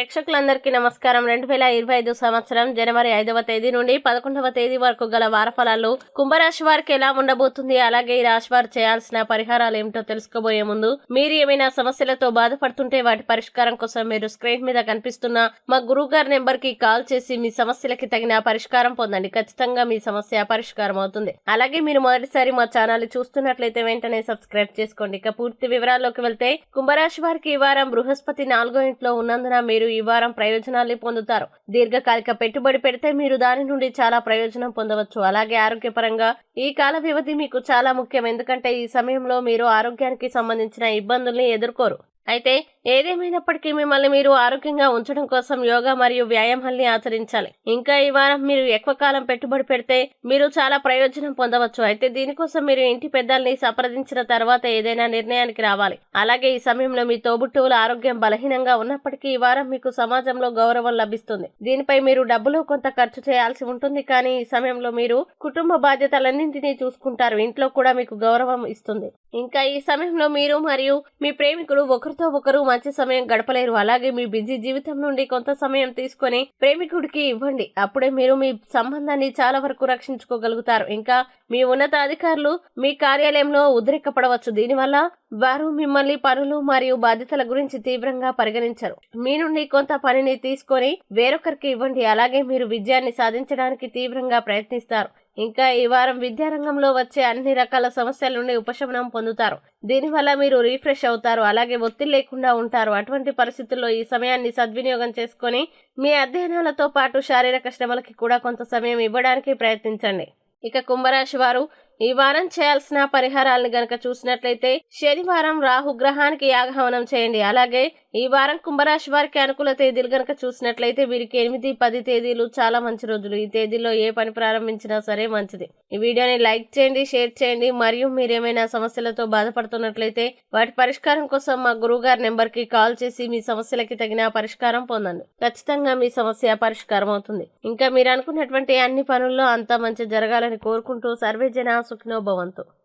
ప్రేక్షకులందరికీ నమస్కారం. రెండు వేల ఇరవై ఐదు సంవత్సరం జనవరి ఐదవ తేదీ నుండి పదకొండవ తేదీ వరకు గల వారఫలాలు కుంభరాశి వారికి ఎలా ఉండబోతుంది అలాగే ఈ రాశి వారు చేయాల్సిన పరిహారాలు ఏమిటో తెలుసుకోబోయే ముందు మీరు ఏమైనా సమస్యలతో బాధపడుతుంటే వాటి పరిష్కారం కోసం మీరు స్క్రీన్ మీద కనిపిస్తున్న మా గురువు గారి నెంబర్కి కాల్ చేసి మీ సమస్యలకి తగిన పరిష్కారం పొందండి. ఖచ్చితంగా మీ సమస్య పరిష్కారం అవుతుంది. అలాగే మీరు మొదటిసారి మా ఛానల్ చూస్తున్నట్లయితే వెంటనే సబ్స్క్రైబ్ చేసుకోండి. ఇక పూర్తి వివరాల్లోకి వెళ్తే కుంభరాశి వారికి ఈ వారం బృహస్పతి నాలుగో ఇంట్లో ఉన్నందున మీరు ఈ వారం ప్రయోజనాల్ని పొందుతారు. దీర్ఘకాలిక పెట్టుబడి పెడితే మీరు దాని నుండి చాలా ప్రయోజనం పొందవచ్చు. అలాగే ఆరోగ్యపరంగా ఈ కాల వ్యవధి మీకు చాలా ముఖ్యం. ఎందుకంటే ఈ సమయంలో మీరు ఆరోగ్యానికి సంబంధించిన ఇబ్బందుల్ని ఎదుర్కోరు. అయితే ఏదేమైనప్పటికీ మిమ్మల్ని మీరు ఆరోగ్యంగా ఉంచడం కోసం యోగా మరియు వ్యాయామాల్ని ఆచరించాలి. ఇంకా ఈ వారం మీరు ఎక్కువ కాలం పెట్టుబడి పెడితే మీరు చాలా ప్రయోజనం పొందవచ్చు. అయితే దీనికోసం మీరు ఇంటి పెద్దల్ని సంప్రదించిన తర్వాత ఏదైనా నిర్ణయానికి రావాలి. అలాగే ఈ సమయంలో మీ తోబుట్టువుల ఆరోగ్యం బలహీనంగా ఉన్నప్పటికీ ఈ వారం మీకు సమాజంలో గౌరవం లభిస్తుంది. దీనిపై మీరు డబ్బులు కొంత ఖర్చు చేయాల్సి ఉంటుంది. కానీ ఈ సమయంలో మీరు కుటుంబ బాధ్యతలన్నింటినీ చూసుకుంటారు. ఇంట్లో కూడా మీకు గౌరవం ఇస్తుంది. ఇంకా ఈ సమయంలో మీరు మరియు మీ ప్రేమికుడు ఒకరితో ఒకరు మంచి సమయం గడపలేరు. అలాగే మీ బిజీ జీవితం నుండి కొంత సమయం తీసుకొని ప్రేమికుడికి ఇవ్వండి. అప్పుడే మీరు మీ సంబంధాన్ని చాలా వరకు రక్షించుకోగలుగుతారు. ఇంకా మీ ఉన్నత అధికారులు మీ కార్యాలయంలో ఉద్రేకపడవచ్చు దీనివల్ల వారు మిమ్మల్ని పనులు మరియు బాధ్యతల గురించి తీవ్రంగా పరిగణించరు. మీ నుండి కొంత పనిని తీసుకొని వేరొకరికి ఇవ్వండి. అలాగే మీరు విజయాన్ని సాధించడానికి తీవ్రంగా ప్రయత్నిస్తారు. ఇంకా ఈ వారం విద్యారంగంలో వచ్చే అన్ని రకాల సమస్యల నుండి ఉపశమనం పొందుతారు. దీనివల్ల మీరు రీఫ్రెష్ అవుతారు. అలాగే ఒత్తిడి లేకుండా ఉంటారు. అటువంటి పరిస్థితుల్లో ఈ సమయాన్ని సద్వినియోగం చేసుకొని మీ అధ్యయనాలతో పాటు శారీరక శ్రమలకి కూడా కొంత సమయం ఇవ్వడానికి ప్రయత్నించండి. ఇక కుంభరాశి వారు ఈ వారం చేయాల్సిన పరిహారాలను గనక చూసినట్లయితే శనివారం రాహు గ్రహానికి యాగహవనం చేయండి. అలాగే ఈ వారం కుంభరాశి వారికి అనుకూల తేదీలు గనక చూసినట్లయితే వీరికి ఎనిమిది పది తేదీలు చాలా మంచి రోజులు. ఈ తేదీల్లో ఏ పని ప్రారంభించినా సరే మంచిది. ఈ వీడియోని లైక్ చేయండి షేర్ చేయండి. మరియు మీరేమైనా సమస్యలతో బాధపడుతున్నట్లయితే వాటి పరిష్కారం కోసం మా గురువు గారి నెంబర్కి కాల్ చేసి మీ సమస్యలకి తగిన పరిష్కారం పొందండి. ఖచ్చితంగా మీ సమస్య పరిష్కారం అవుతుంది. ఇంకా మీరు అనుకున్నటువంటి అన్ని పనుల్లో అంతా మంచి జరగాలని కోరుకుంటూ సర్వే జన Súper noble,